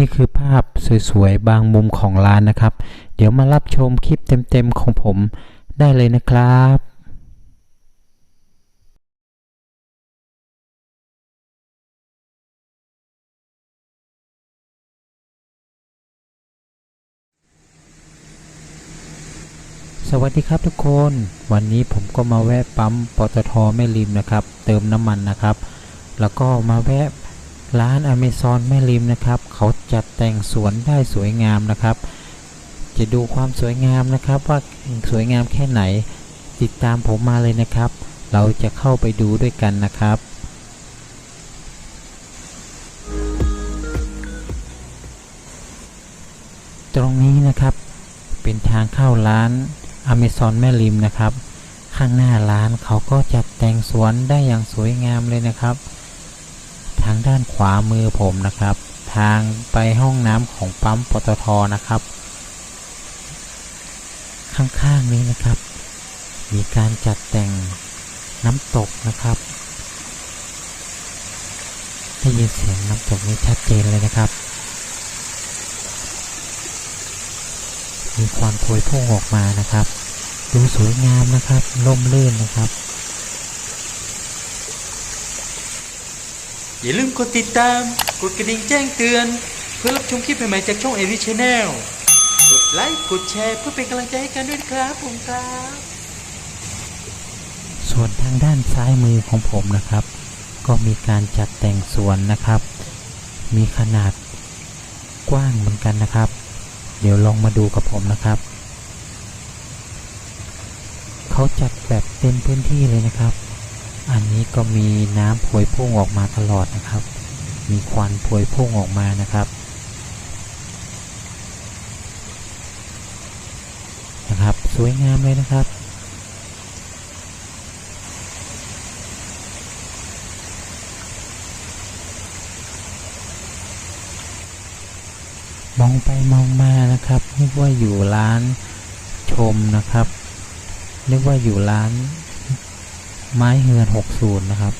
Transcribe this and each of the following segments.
นี่คือภาพสวยๆ บางมุมของร้านนะครับ เดี๋ยวมารับชมคลิปเต็มๆของผมได้เลยนะครับสวัสดีครับทุกคน วันนี้ผมก็มาแวะปั๊มปตทแม่ริมนะครับ เติมน้ำมันนะครับ แล้วก็มาแวะ ร้านอเมซอนแม่ริมนะครับ เขาจัดแต่งสวนได้สวยงามนะครับ จะดูความสวยงามนะครับ ว่าสวยงามแค่ไหน ติดตามผมมาเลยนะครับ เราจะเข้าไปดูด้วยกันนะครับตรงนี้นะครับเป็นทางเข้าร้านอเมซอนแม่ริมนะครับ ข้างหน้าร้านเขาก็จัดแต่งสวนได้อย่างสวยงามเลยนะครับ ทางด้านขวามือผมนะครับ ทางไปห้องน้ำของปั๊มปตทนะครับ ข้างๆนี้นะครับ มีการจัดแต่งน้ำตกนะครับได้ยินเสียงน้ำตกนี้ชัดเจนเลยนะครับ มีควันพวยพุ่งออกมานะครับ ดูสวยงามนะครับร่มรื่นนะครับ อย่าลืมกดติดตาม กดกระดิ่งแจ้งเตือน เพื่อรับชมคลิปใหม่ๆจากช่องเอวิชแนลกดไลค์กดแชร์เพื่อเป็นกำลังใจให้กันด้วยนะครับผมครับ ส่วนทางด้านซ้ายมือของผมนะครับ ก็มีการจัดแต่งสวนนะครับ มีขนาดกว้างเหมือนกันนะครับ เดี๋ยวลองมาดูกับผมนะครับ เขาจัดแบบเต็มพื้นที่เลยนะครับ อันนี้ก็มีน้ำพวยพุ่งออกมาตลอดนะครับ มีควันพวยพุ่งออกมานะครับนะครับ สวยงามเลยนะครับมองไปมองมานะครับนึกว่าอยู่ร้านชมนะครับนึกว่าอยู่ร้าน ไม้เฮือนหกศูนนะครับ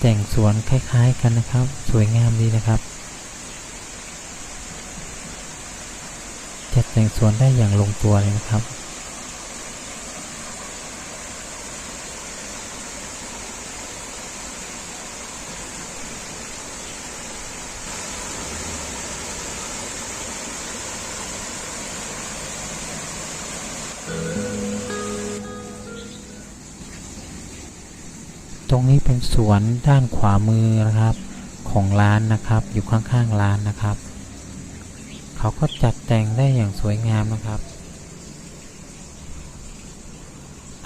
แต่งสวนคล้ายๆกันนะครับ สวยงามดีนะครับ จัดแต่งสวนได้อย่างลงตัวเลยนะครับ ตรงนี้เป็นสวนด้านขวามือนะครับ ของร้านนะครับ อยู่ข้างๆร้านนะครับ เขาก็จัดแต่งได้อย่างสวยงามนะครับ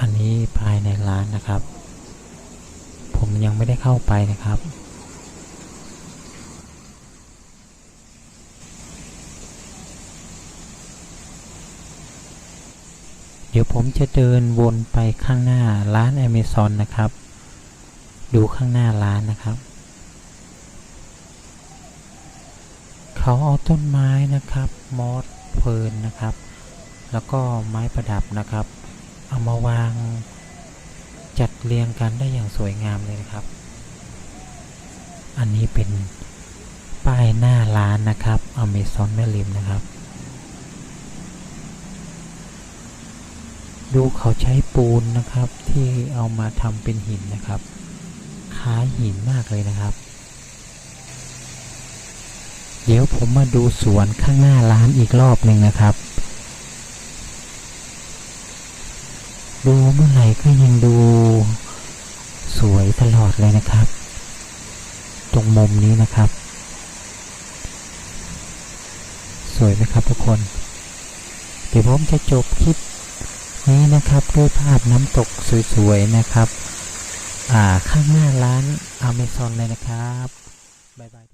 อันนี้ภายในร้านนะครับ ผมยังไม่ได้เข้าไปนะครับเดี๋ยวผมจะเดินวนไปข้างหน้าร้าน Amazon นะครับ ดูข้างหน้าร้านนะครับ เขาเอาต้นไม้นะครับมอสเพลินนะครับ แล้วก็ไม้ประดับนะครับ เอามาวางจัดเรียงกันได้อย่างสวยงามเลยนะครับ อันนี้เป็นป้ายหน้าร้านนะครับ Amazon แม่ริมนะครับ ดูเขาใช้ปูนนะครับที่เอามาทำเป็นหินนะครับ คล้ายหินมากเลยนะครับ เดี๋ยวผมมาดูสวนข้างหน้าร้านอีกรอบหนึ่งนะครับ ดูเมื่อไหร่ก็ยังดูสวยตลอดเลยนะครับ ตรงมุมนี้นะครับ สวยไหมครับทุกคน เดี๋ยวผมจะจบคลิปนี้นะครับด้วยภาพน้ำตกสวยๆนะครับ ข้างหน้าร้านอเมซอนเลยนะครับ บ๊ายบาย